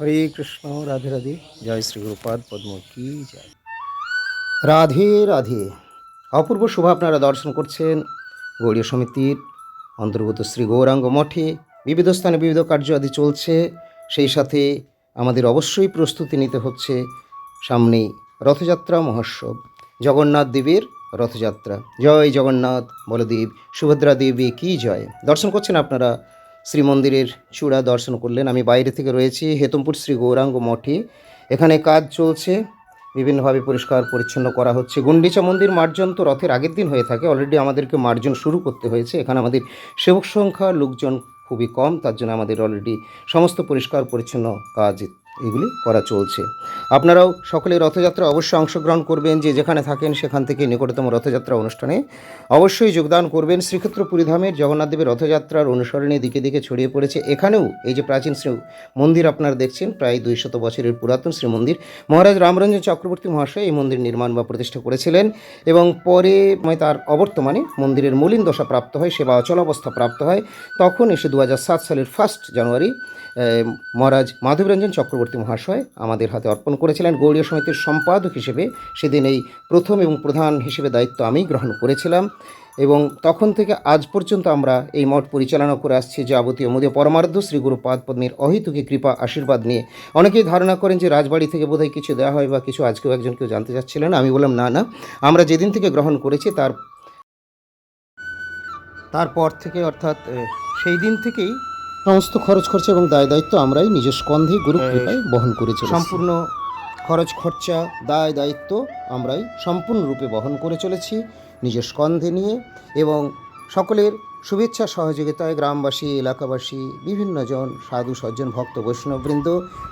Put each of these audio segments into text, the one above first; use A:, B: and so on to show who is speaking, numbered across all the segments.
A: হরে কৃষ্ণ, রাধে রাধে। জয় শ্রী গুরুপাদ পদ্ম কি জয়। রাধে রাধে। অপূর্ব শোভা আপনারা দর্শন করছেন গৌড়ীয় সমিতির অন্তর্গত শ্রী গৌরাঙ্গ মঠে। বিবিধ স্থানে বিবিধ কার্য আদি চলছে। সেই সাথে আমাদের অবশ্যই প্রস্তুতি নিতে হচ্ছে সামনেই রথযাত্রা মহোৎসব। জগন্নাথ দেবের রথযাত্রা। জয় জগন্নাথ, বলদেব, সুভদ্রা দেবী, কি জয়। দর্শন করছেন আপনারা শ্রীমন্দিরের চূড়া দর্শন করলেন। আমি বাইরে থেকে রয়েছি, হেতমপুর শ্রী গৌরাঙ্গ মঠে। এখানে কাজ চলছে, বিভিন্নভাবে পরিষ্কার পরিচ্ছন্ন করা হচ্ছে। গুন্ডিচা মন্দির মার্জন তো রথের আগের দিন হয়ে থাকে অলরেডি আমাদেরকে মার্জন শুরু করতে হয়েছে। এখানে আমাদের সেবক সংখ্যা, লোকজন খুবই কম, তার জন্য আমাদের অলরেডি সমস্ত পরিষ্কার পরিচ্ছন্ন কাজ এগুলি করা চলছে। আপনারাও সকলে রথযাত্রা অবশ্যই অংশগ্রহণ করবেন, যে যেখানে থাকেন সেখান থেকে নিকটতম রথযাত্রা অনুষ্ঠানে অবশ্যই যোগদান করবেন। শ্রীক্ষেত্র পুরীধামের জগন্নাথ দেবের রথযাত্রার অনুসরণে দিকে দিকে ছড়িয়ে পড়েছে। এখানেও এই যে প্রাচীন শ্রী মন্দির আপনারা দেখছেন, প্রায় দুইশত বছরের পুরাতন শ্রী মন্দির। মহারাজ রামরঞ্জন চক্রবর্তী মহাশয় এই মন্দির নির্মাণ বা প্রতিষ্ঠা করেছিলেন এবং পরে তার অবর্তমানে মন্দিরের মলিন দশা প্রাপ্ত হয়, সেবা অচলাবস্থা প্রাপ্ত হয়। তখন এসে দু হাজার সাত সালের ফার্স্ট জানুয়ারি মহারাজ মাধবরঞ্জন চক্রবর্তী মহাশয় আমাদের হাতে অর্পণ করেছিলেন। গৌড়ীয় সমিতির সম্পাদক হিসেবে সেদিন এই প্রথম এবং প্রধান হিসেবে দায়িত্ব আমি গ্রহণ করেছিলাম এবং তখন থেকে আজ পর্যন্ত আমরা এই মঠ পরিচালনা করে আসছি, যাবতীয় মোদী পরমার্ধ, শ্রী গুরুপাদ পদ্মের অহিতুকি কৃপা, আশীর্বাদ নিয়ে। অনেকেই ধারণা করেন যে রাজবাড়ি থেকে বোধহয় কিছু দেওয়া হয় বা কিছু আজকেও একজন কেউ জানতে চাচ্ছিলেন, আমি বললাম না না। আমরা যেদিন থেকে গ্রহণ করেছি তার, তারপর থেকে অর্থাৎ সেই দিন থেকেই সমস্ত খরচ খরচা এবং দায় দায়িত্ব আমরাই নিজ স্কন্ধে গুরু কৃপায় বহন করেছি সম্পূর্ণ খরচ খরচা দায় দায়িত্ব আমরাই সম্পূর্ণরূপে বহন করে চলেছি নিজের স্কন্ধে নিয়ে এবং সকলের শুভেচ্ছা সহযোগিতায় গ্রামবাসী এলাকাবাসী বিভিন্ন জন সাধু সজ্জন ভক্ত বৈষ্ণববৃন্দ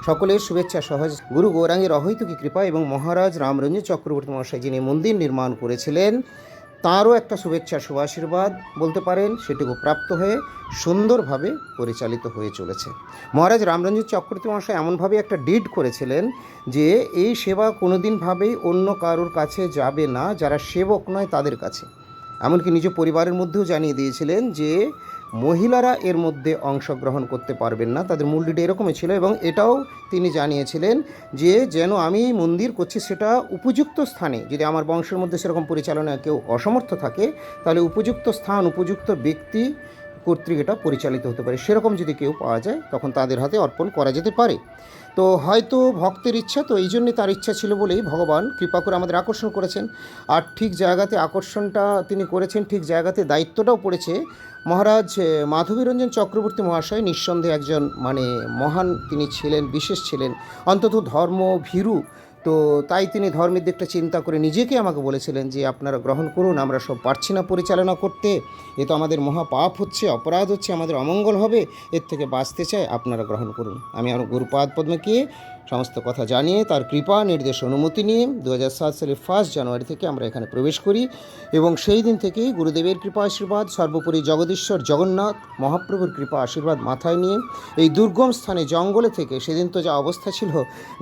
A: সকলের শুভেচ্ছা সহজ গুরু গৌরাঙ্গের অহৈতুকী কৃপা এবং মহারাজ রামরঞ্জন চক্রবর্তী মহাশয় যিনি মন্দির নির্মাণ করেছিলেন। তারও একটা শুভেচ্ছা, শুভাশীর্বাদ বলতে পারেন, সেটুকু প্রাপ্ত হয়ে সুন্দরভাবে পরিচালিত হয়ে চলেছে। মহারাজ রামরঞ্জিত চক্রবর্তী মহাশয় এমনভাবে একটা ডিড করেছিলেন যে, এই সেবা কোনোদিনভাবেই অন্য কারোর কাছে যাবে না, যারা সেবক নয় তাদের কাছে। এমনকি নিজ পরিবারের মধ্যেও জানিয়ে দিয়েছিলেন যে মহিলারা এর মধ্যে অংশগ্রহণ করতে পারবেন না। তাদের মূল ডিড এরকমই ছিল এবং এটাও তিনি জানিয়েছিলেন যে, যেন আমি মন্দির করছি সেটা উপযুক্ত স্থানে। যদি আমার বংশের মধ্যে সেরকম পরিচালনা কেউ অসমর্থ থাকে, তাহলে উপযুক্ত স্থান, উপযুক্ত ব্যক্তি কর্তৃক এটা পরিচালিত হতে পারে। সেরকম যদি কেউ পাওয়া যায়, তখন তাদের হাতে অর্পণ করা যেতে পারে। তো হয়তো ভক্তের ইচ্ছা, তো এই জন্যে তার ইচ্ছা ছিল বলেই ভগবান কৃপা করে আমাদের আকর্ষণ করেছেন। আর ঠিক জায়গাতে আকর্ষণটা তিনি করেছেন, ঠিক জায়গাতে দায়িত্বটাও পড়েছে। মহারাজ মাধবীরঞ্জন চক্রবর্তী মহাশয় নিঃসন্দেহে একজন মানে মহান তিনি ছিলেন, বিশেষ ছিলেন। অন্তত ধর্ম, ভীরু তো তাই তিনি ধর্মের দিকটা চিন্তা করে নিজেকে আমাকে বলেছিলেন যে আপনারা গ্রহণ করুন, আমরা সব পারছি না পরিচালনা করতে। এ তো আমাদের মহাপাপ হচ্ছে, অপরাধ হচ্ছে, আমাদের অমঙ্গল হবে, এর থেকে বাঁচতে চাই, আপনারা গ্রহণ করুন। আমি আমার গুরুপাদ পদ্মকে সমস্ত কথা জানিয়ে তার কৃপা, নির্দেশ, অনুমতি নিয়ে দু হাজার সাত সালের ফার্স্ট জানুয়ারি থেকে আমরা এখানে প্রবেশ করি এবং সেই দিন থেকেই গুরুদেবের কৃপা, আশীর্বাদ, সর্বোপরি জগদীশ্বর, জগন্নাথ মহাপ্রভুর কৃপা, আশীর্বাদ মাথায় নিয়ে এই দুর্গম স্থানে জঙ্গলে থেকে সেদিন তো যা অবস্থা ছিল,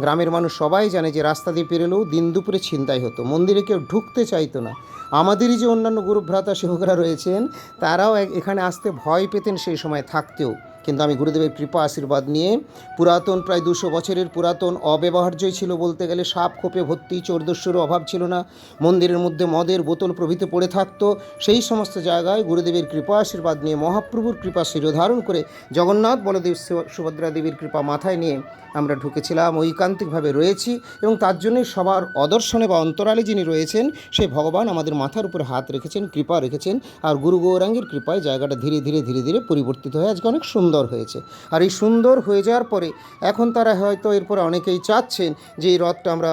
A: গ্রামের মানুষ সবাই জানে যে রাস্তা দিয়ে পেরেলেও দিন দুপুরে ছিনতাই হতো, মন্দিরে কেউ ঢুকতে চাইতো না। আমাদেরই যে অন্যান্য গুরুভ্রাতা সেবকরা রয়েছেন, তারাও এখানে আসতে ভয় পেতেন সেই সময় থাকতেও। কিন্তু আমি গুরুদেবের কৃপা আশীর্বাদ নিয়ে পুরাতন প্রায় দুশো বছরের পুরাতন অব্যবহার্যই ছিল বলতে গেলে সাপ খোপে ভর্তি, চোরদস্যুরও অভাব ছিল না। মন্দিরের মধ্যে মদের বোতল প্রভৃতি পড়ে থাকতো। সেই সমস্ত জায়গায় গুরুদেবের কৃপা আশীর্বাদ নিয়ে মহাপ্রভুর কৃপা শিরোধারণ করে জগন্নাথ, বলদেব সুভদ্রা দেবীর কৃপা মাথায় নিয়ে আমরা ঢুকেছিলাম। ঐকান্তিকভাবে রয়েছি এবং তার জন্যই সবার অদর্শনে বা অন্তরালে যিনি রয়েছেন সেই ভগবান আমাদের মাথার উপরে হাত রেখেছেন, কৃপা রেখেছেন। আর গুরু গৌরাঙ্গের কৃপায় জায়গাটা ধীরে ধীরে ধীরে ধীরে পরিবর্তিত হয়ে আজকে অনেক সুন্দর হয়েছে। আর এই সুন্দর হয়ে যাওয়ার পরে এখন তারা হয়তো এরপরে অনেকেই চাচ্ছেন যে এই রথটা আমরা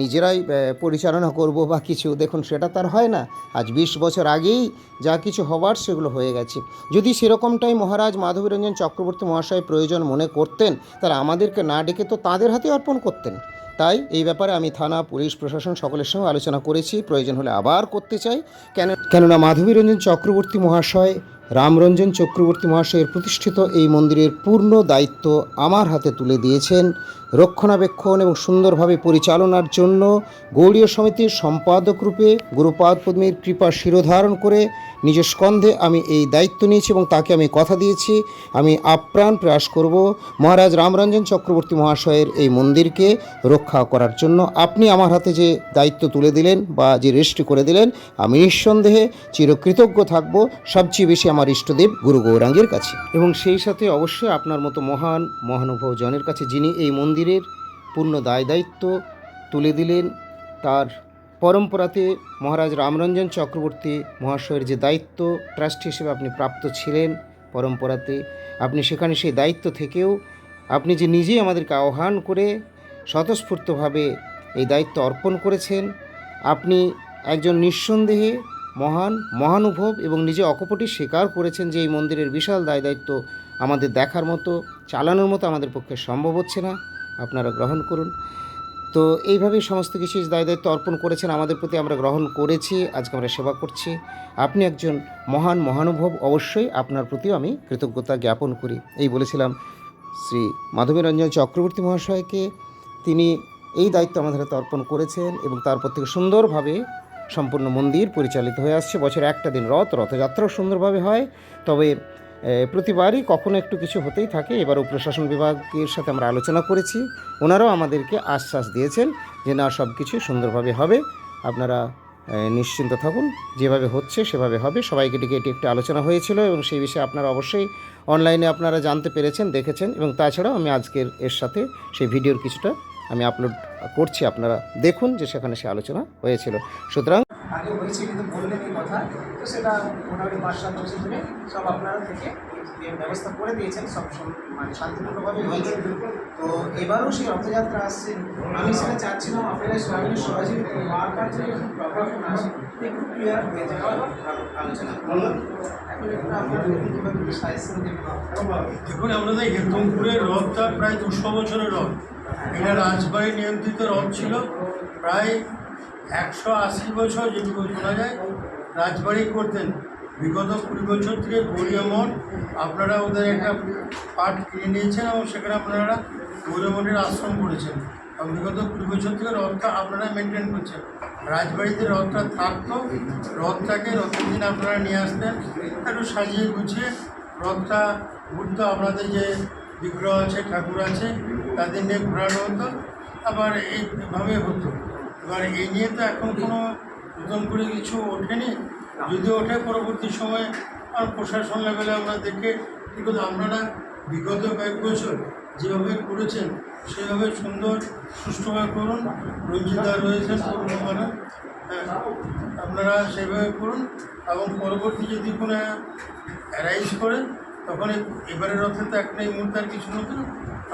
A: নিজেরাই পরিচালনা করব বা কিছু। দেখুন, সেটা তার হয় না। আজ বিশ বছর আগেই যা কিছু হবার সেগুলো হয়ে গেছে। যদি সেরকমটাই মহারাজ মাধবীরঞ্জন চক্রবর্তী মহাশয় প্রয়োজন মনে করতেন তারা আমাদেরকে না ডেকে তো তাদের হাতে অর্পণ করতেন। তাই এই ব্যাপারে আমি থানা, পুলিশ, প্রশাসন সকলের সঙ্গে আলোচনা করেছি। প্রয়োজন হলে আবার করতে চাই। কেন, কেননা মাধবীরঞ্জন চক্রবর্তী মহাশয় রামরঞ্জন চক্রবর্তী মহাশয়ের প্রতিষ্ঠিত এই মন্দিরের পূর্ণ দায়িত্ব আমার হাতে তুলে দিয়েছেন রক্ষণাবেক্ষণ এবং সুন্দরভাবে পরিচালনার জন্য গৌড়ীয় সমিতির সম্পাদক রূপে গুরুপাদ পদ্মীর কৃপা শিরোধারণ করে নিজের স্কন্ধে আমি এই দায়িত্ব নিয়েছি এবং তাকে আমি কথা দিয়েছি। আমি আপ্রাণ প্রয়াস করব মহারাজ রামরঞ্জন চক্রবর্তী মহাশয়ের এই মন্দিরকে রক্ষা করার জন্য। আপনি আমার হাতে যে দায়িত্ব তুলে দিলেন বা যে রেজিস্ট্রি করে দিলেন, আমি নিঃসন্দেহে চিরকৃতজ্ঞ থাকব। সবচেয়ে বেশি আমার ইষ্টদেব গুরু গৌরাঙ্গের কাছে। এবং সেই সাথে অবশ্যই আপনার মতো মহান মহানুভব জনের কাছে যিনি এই মন্দিরের পূর্ণ দায় দায়িত্ব তুলে দিলেন তার পরম্পরাতে মহারাজ রামরঞ্জন চক্রবর্তী মহাশয়ের যে দায়িত্ব ট্রাস্টি হিসেবে আপনি প্রাপ্ত ছিলেন পরম্পরাতে, আপনি সেখানে সেই দায়িত্ব থেকেও আপনি যে নিজেই আমাদেরকে আহ্বান করে স্বতঃস্ফূর্তভাবে এই দায়িত্ব অর্পণ করেছেন, আপনি একজন নিঃসন্দেহে মহান, মহানুভব এবং নিজে অকপটি স্বীকার করেছেন যে এই মন্দিরের বিশাল দায় দায়িত্ব আমাদের দেখার মতো, চালানোর মতো আমাদের পক্ষে সম্ভব হচ্ছে না। আপনারা গ্রহণ করুন। তো এইভাবেই সমস্ত কিছু দায় দায়িত্ব অর্পণ করেছেন। আমাদের প্রতি আমরা গ্রহণ করেছি। আজকে আমরা সেবা করছি। আপনি একজন মহান মহানুভব। অবশ্যই আপনার প্রতিও আমি কৃতজ্ঞতা জ্ঞাপন করি। এই বলেছিলাম শ্রী মাধবী রঞ্জন চক্রবর্তী মহাশয়কে। তিনি এই দায়িত্ব আমাদের হাতে অর্পণ করেছেন এবং তারপর থেকে সুন্দরভাবে সম্পূর্ণ মন্দির পরিচালিত হয়ে আসছে। বছরে একটা দিন রথ, রথযাত্রাও সুন্দরভাবে হয়। তবে প্রতিবারই কখনো একটু কিছু হতেই থাকে। এবারও প্রশাসন বিভাগের সাথে আমরা আলোচনা করেছি। ওনারাও আমাদেরকে আশ্বাস দিয়েছেন যে, না সব কিছু সুন্দরভাবে হবে। আপনারা নিশ্চিন্ত থাকুন। যেভাবে হচ্ছে, সেভাবে হবে। সবাইকে ডেকে এটি একটি আলোচনা হয়েছিল এবং সেই বিষয়ে আপনারা অবশ্যই অনলাইনে আপনারা জানতে পেরেছেন, দেখেছেন এবং তাছাড়াও আমি আজকের এর সাথে সেই ভিডিওর কিছুটা আমি আপলোড করছি। আপনারা দেখুন যে, সেখানে সে আলোচনা হয়েছিল। সুতরাং
B: আগে হয়েছে কিন্তু বললেন এই কথা? তো সেটা মোটামুটি পাঁচ সাত বছর ধরে সব আপনারা থেকে ব্যবস্থা করে দিয়েছেন সব মানে শান্তিপূর্ণভাবে হয়েছে। তো এবারও সেই রথযাত্রা আসছে। আমি সেটা চাচ্ছিলাম আপনারা সবাই সহযোগিতা বারবার যে প্রবলেম না আসে একটু ক্লিয়ার হয়ে আলোচনা দেখুন সাজেশন দেবেন
C: হেতমপুরের রথটা প্রায় দুশো বছরের রথ। এটা রাজবাড়ি নিয়ন্ত্রিত রথ ছিল। প্রায় একশো আশি বছর যেটুকু শোনা যায়, রাজবাড়ি করতেন। বিগত কুড়ি বছর থেকে গৌরীয়মঠ আপনারা ওদের একটা পার্ট কিনে নিয়েছেন এবং সেখানে আপনারা গৌরীয়মঠের আশ্রম করেছেন। এবং বিগত কুড়ি বছর থেকে রথটা আপনারা মেনটেন করছেন। রাজবাড়িতে রথটা থাকতো, রথটাকে রথের দিন আপনারা নিয়ে আসতেন, একটু সাজিয়ে গুছিয়ে রথটা ঘুরতো। আপনাদের যে বিগ্রহ আছে, ঠাকুর আছে, তাদের নিয়ে ঘোরানো হতো, আবার এইভাবে হতো। এবার এই নিয়ে তো এখন কোনো নতুন করে কিছু ওঠেনি। যদি ওঠে, পরবর্তী সময়ে আর প্রশাসন লেভেলে আমরা দেখে কিন্তু আপনারা বিগত কয়েক বছর যেভাবে করেছেন, সেভাবে সুন্দর, সুষ্ঠুভাবে করুন। রঞ্জিতা রয়েছেন পূর্ণমানা আপনারা সেভাবে করুন এবং পরবর্তী যদি কোনো অ্যারাইজ করেন তখন এবারের রথে তো এখন এই মুহূর্তে আর কিছু নতুন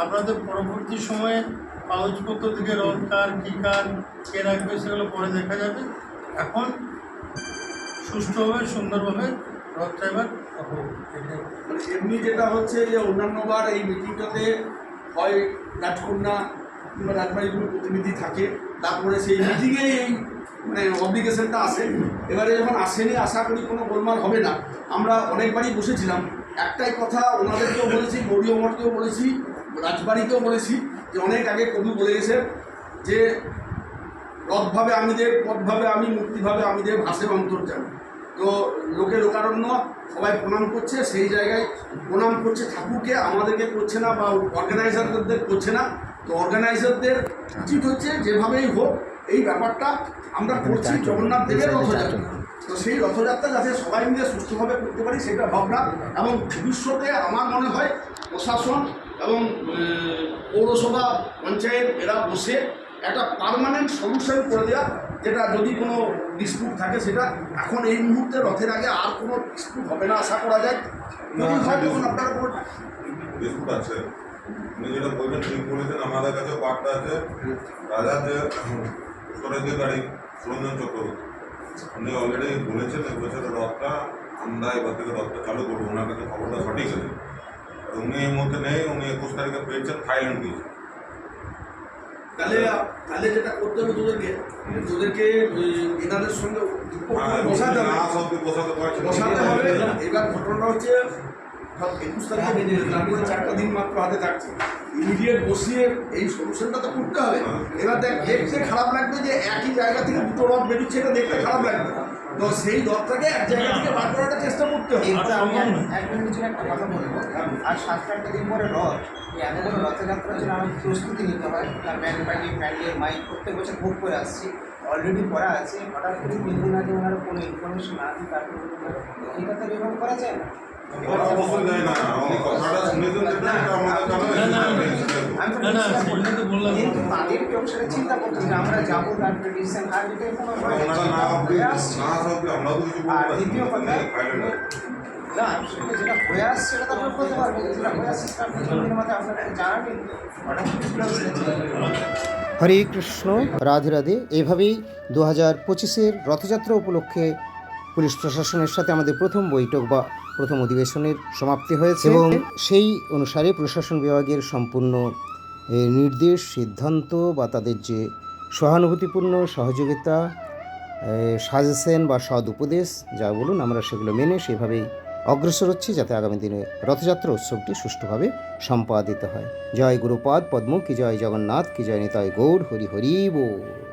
C: আপনাদের পরবর্তী সময়ে কাগজপত্র থেকে রথ কার, কী কার, কে রাখবে সেগুলো পরে দেখা যাবে। এখন সুষ্ঠুভাবে সুন্দরভাবে রথটা এবার
D: মানে এমনি যেটা হচ্ছে যে অন্যান্যবার এই মিটিংটাতে হয় রাজকন্যা কিংবা রাজবাড়িগুলোর প্রতিনিধি থাকে, তারপরে সেই মিটিংয়েই এই মানে অব্লিগেশনটা আসে। এবারে যখন আসেনি, আশা করি কোনো গোলমাল হবে না। আমরা অনেকবারই বসেছিলাম একটাই কথা ওনাদেরকেও বলেছি গৌরী অমরকেও বলেছি রাজবাড়িকেও বলেছি যে অনেক আগে কবি বলে গেছে যে রথভাবে আমি দেব পথভাবে আমি মুক্তিভাবে আমি দেব ভাসে অন্তর্জান তো লোকে লোকারণ্য সবাই প্রণাম করছে সেই জায়গায় প্রণাম করছে ঠাকুরকে আমাদেরকে করছে না বা অর্গানাইজারদের করছে না। তো অর্গানাইজারদের উচিত হচ্ছে যেভাবেই হোক এই ব্যাপারটা আমরা করছি জগন্নাথ দেবের রথযাত্রা। তো সেই রথযাত্রা যাতে সবাই মিলে সুস্থভাবে করতে পারি সেটা ভাবনা এবং ভবিষ্যতে আমার মনে হয় প্রশাসন এবং পৌরসভা পঞ্চায়েত এরা বসে একটা পার্মানেন্ট সলিউশন করে দেওয়া যেটা যদি কোনো ডিসপুট থাকে সেটা এখন এই মুহূর্তে রথের আগে আর কোনো ডিসপুট হবে না আশা করা যায়। যদি হয় তখন আপনারা
E: আছে। উনি যেটা বলছেন ঠিক বলেছেন আমাদের কাছে বার্তা আছে। রাজা যে উত্তরাজ্যের গাড়ি সুরঞ্জন চক্রবর্তী। উনি অলরেডি বলেছেন এই রথটা আমরা এবার থেকে রথটা চালু করব ওনার কাছে খবরটা সঠিক আছে। উনি এই মুহূর্তে নেই উনি একুশ তারিখে পেয়েছেন থাইল্যান্ড গিয়েছেন
D: তাহলে তাহলে যেটা করতে হবে তোদেরকে তোদেরকে এনাদের সঙ্গে
E: হ্যাঁ,
D: হবে।
E: বসাতে
D: হবে। এবার ঘটনাটা হচ্ছে ধর একুশ তারিখে তারপরে চারটা দিন মাত্র হাতে থাকছে ইমিডিয়েট বসিয়ে এই সলিউশনটা তো করতে হবে এবার দেখ দেখতে খারাপ লাগবে যে একই জায়গা থেকে দুটো রথ বেরোচ্ছে এটা দেখতে খারাপ লাগবে তো সেই রথটাকে এক জায়গা থেকে বার করাটা চেষ্টা করতে হবে
B: আমি এক- এক একটা কথা বলব আর সাত আটটা দিন পরে রথ এই এত বড় রথযাত্রার জন্য আমার প্রস্তুতি নিতে হয় তার ব্যান্ড পার্টি প্যান্ডেল মাইক প্রত্যেক বছর বুক করে আসছি অলরেডি করা আছে হঠাৎ করে তিন দিন আগে ওনারা কোনো ইনফরমেশন না দিয়ে তারপরে এটা তো এরকম করা যায় না চিন্তা করতে যে আমরা যাব আর এটা কোনো
E: ওনারা না
B: দ্বিতীয় কথা সেটা যেটা হয়ে আসছে সেটা তো আপনারা বলতে পারবেন যেটা হয়ে আসছে সেটা আপনারা জানাবেন। হঠাৎ।
A: হরে কৃষ্ণ, রাধে রাধে। এভাবেই দু হাজার পঁচিশের রথযাত্রা উপলক্ষে পুলিশ প্রশাসনের সাথে আমাদের প্রথম বৈঠক বা প্রথম অধিবেশনের সমাপ্তি হয়েছে। এবং সেই অনুসারে প্রশাসন বিভাগের সম্পূর্ণ নির্দেশ, সিদ্ধান্ত বা তাদের যে সহানুভূতিপূর্ণ সহযোগিতা সাজেশন বা সদ উপদেশ যা বলুন আমরা সেগুলো মেনে সেভাবেই অগ্রসর হচ্ছি যাতে আগামী দিনে রথযাত্রা উৎসবটি সুষ্ঠুভাবে সম্পাদিত হয়। জয় গুরুপাদ, পদ্ম, কি জয় জগন্নাথ, কি জয় নিতাই গৌর হরি হরি বল